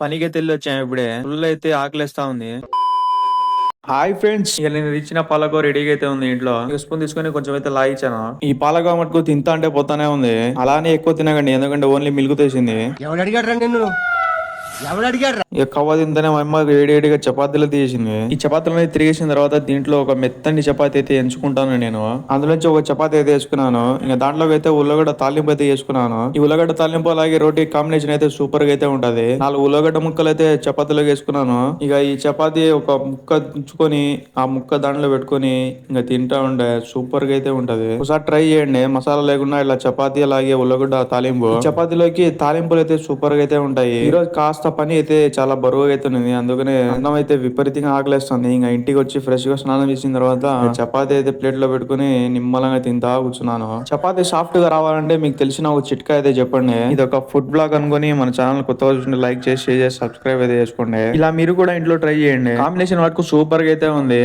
పనికి అయితే వెళ్ళి వచ్చాము ఇప్పుడే. ఫుల్ అయితే ఆకలిస్తా ఉంది. Hi friends. ఇక నేను ఇచ్చిన పాలకో రెడీగా అయితే ఉంది ఇంట్లో. స్పూన్ తీసుకొని కొంచెం అయితే లాగించాను ఈ పాలకో మటుకు తింటా అంటే పోతానే ఉంది. అలానే ఎక్కువ తినకండి ఎందుకంటే ఓన్లీ మిల్క్ తెసింది ఎవడు అడిగాడు నిన్ను? ఎవడు అడిగాడు ఇక కవ్వ తింటేనే మా అమ్మ వేడివేడిగా చపాతీలు తీసింది. ఈ చపాతీలని తిరిగేసిన తర్వాత దీంట్లో ఒక మెత్తని చపాతీ అయితే ఎంచుకుంటాను నేను. అందులోంచి ఒక చపాతీ అయితే వేసుకున్నాను. ఇంకా దాంట్లోకి అయితే ఉల్లగడ్డ తాలింపు అయితే వేసుకున్నాను. ఈ ఉల్లగడ్డ తాలింపు అలాగే రోటీ కాంబినేషన్ అయితే సూపర్గా అయితే ఉంటది. నాలుగు ఉల్లగడ్డ ముక్కలు అయితే చపాతీలోకి వేసుకున్నాను. ఇక ఈ చపాతీ ఒక ముక్క ఉంచుకొని ఆ ముక్క దాంట్లో పెట్టుకొని ఇంకా తింటా ఉండే సూపర్గా అయితే ఉంటది. ఒకసారి ట్రై చేయండి. మసాలా లేకుండా ఇలా చపాతీ అలాగే ఉల్లగడ్డ తాలింపు. చపాతీలోకి తాలింపులు అయితే సూపర్గా అయితే ఉంటాయి. ఈ రోజు కాస్త పని అయితే చాలా బరువుగా అయితే ఉంది అందుకనే అన్నం అయితే విపరీతంగా ఆకలేస్తుంది. ఇంకా ఇంటికి వచ్చి ఫ్రెష్గా స్నానం చేసిన తర్వాత చపాతి అయితే ప్లేట్లో పెట్టుకుని నిమ్మలంగా తింటా కూర్చున్నాను. చపాతీ సాఫ్ట్గా రావాలంటే మీకు తెలిసిన ఒక చిట్కా అయితే చెప్పండి. ఇది ఒక ఫుడ్ బ్లాగ్ అనుకుని మన ఛానల్ కొత్తగా చూస్తుంటే లైక్ చేసి షేర్ చేసి సబ్స్క్రైబ్ అయితే చేసుకోండి. ఇలా మీరు కూడా ఇంట్లో ట్రై చేయండి. కాంబినేషన్ వరకు సూపర్గా అయితే ఉంది.